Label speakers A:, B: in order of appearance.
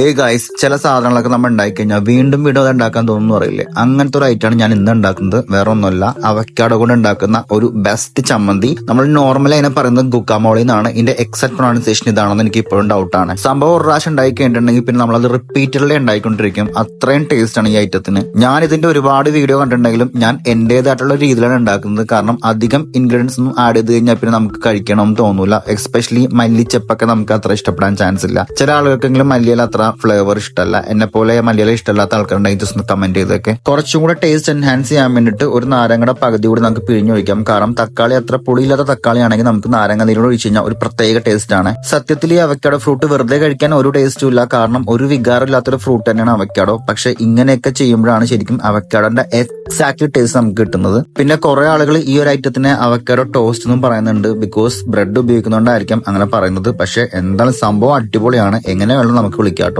A: ഏ ഗൈസ് ചില സാധനങ്ങളൊക്കെ നമ്മൾ ഉണ്ടാക്കി കഴിഞ്ഞാൽ വീണ്ടും വീണ്ടും അത് ഉണ്ടാക്കാൻ തോന്നുന്നു അറിയില്ലേ അങ്ങനത്തെ ഒരു ഐറ്റമാണ് ഞാൻ ഇന്ന് ഉണ്ടാക്കുന്നത്. വേറെ ഒന്നുമല്ല. അവക്കാട് കൊണ്ട് ഉണ്ടാക്കുന്ന ഒരു ബെസ്റ്റ് ചമ്മന്തി. നമ്മൾ നോർമലി അതിനെ പറയുന്നത് ഗുക്കാമോളി എന്നാണ്. ഇതിന്റെ എക്സാക്ട് പ്രൊണൗൺസിയേഷൻ ഇതാണെന്ന് എനിക്ക് ഇപ്പോഴും ഡൗട്ടാണ് സംഭവം ഒരു പ്രാവശ്യം ഉണ്ടാക്കി കഴിഞ്ഞിട്ടുണ്ടെങ്കിൽ പിന്നെ നമ്മൾ അത് റിപ്പീറ്റഡ്ലി ഉണ്ടായിക്കൊണ്ടിരിക്കും. അത്രയും ടേസ്റ്റ് ആണ് ഈ ഐറ്റത്തിന് ഞാൻ ഇതിന്റെ ഒരുപാട് വീഡിയോ കണ്ടിട്ടുണ്ടെങ്കിലും ഞാൻ എന്റേതായിട്ടുള്ള രീതിയിലാണ് ഉണ്ടാക്കുന്നത്. കാരണം അധികം ഇൻഗ്രീഡിയൻസ് ഒന്നും ആഡ് ചെയ്ത് കഴിഞ്ഞാൽ പിന്നെ നമുക്ക് കഴിക്കണം തോന്നൂല. എസ്പെഷ്യലി മല്ലിച്ചപ്പൊക്കെ നമുക്ക് അത്ര ഇഷ്ടപ്പെടാൻ ചാൻസ് ഇല്ല. ചില ആളുകൾക്കെങ്കിലും മല്ലിയിൽ അത്ര ഫ്ലേവർ ഇഷ്ടമല്ല എന്നെ പോലെ മലയാളം ഇഷ്ടമല്ലാത്ത ആൾക്കാരുണ്ടെങ്കിൽ ജസ്റ്റ് ഒന്ന് കമന്റ് ചെയ്തൊക്കെ കുറച്ചും കൂടെ ടേസ്റ്റ് എൻഹാൻസ് ചെയ്യാൻ വേണ്ടിയിട്ട് ഒരു നാരങ്ങയുടെ പകുതി കൂടി നമുക്ക് പിഴിഞ്ഞൊഴിക്കാം കാരണം തക്കാളി അത്ര പുളിയില്ലാത്ത തക്കാളി ആണെങ്കിൽ നമുക്ക് നാരങ്ങ നീരോട് ഒഴിച്ചു കഴിഞ്ഞാൽ ഒരു പ്രത്യേക ടേസ്റ്റ് ആണ്. സത്യത്തിൽ ഈ അവക്കാടോ ഫ്രൂട്ട് വെറുതെ കഴിക്കാൻ ഒരു ടേസ്റ്റും ഇല്ല. കാരണം ഒരു വികാരം ഇല്ലാത്തൊരു ഫ്രൂട്ട് തന്നെയാണ് അവക്കാടോ പക്ഷെ ഇങ്ങനെയൊക്കെ ചെയ്യുമ്പോഴാണ് ശരിക്കും അവക്കാടോന്റെ എക്സാക്ട് ടേസ്റ്റ് നമുക്ക് കിട്ടുന്നത്. പിന്നെ കുറെ ആളുകൾ ഈ ഒരു ഐറ്റത്തിനെ അവക്കാടോ ടോസ്റ്റ് എന്നും പറയുന്നുണ്ട്. ബിക്കോസ് ബ്രെഡ് ഉപയോഗിക്കുന്നതുകൊണ്ടായിരിക്കും അങ്ങനെ പറയുന്നത്. പക്ഷെ എന്താണ് സംഭവം? അടിപൊളിയാണ്. എങ്ങനെ വേണം നമുക്ക് വിളിക്കാം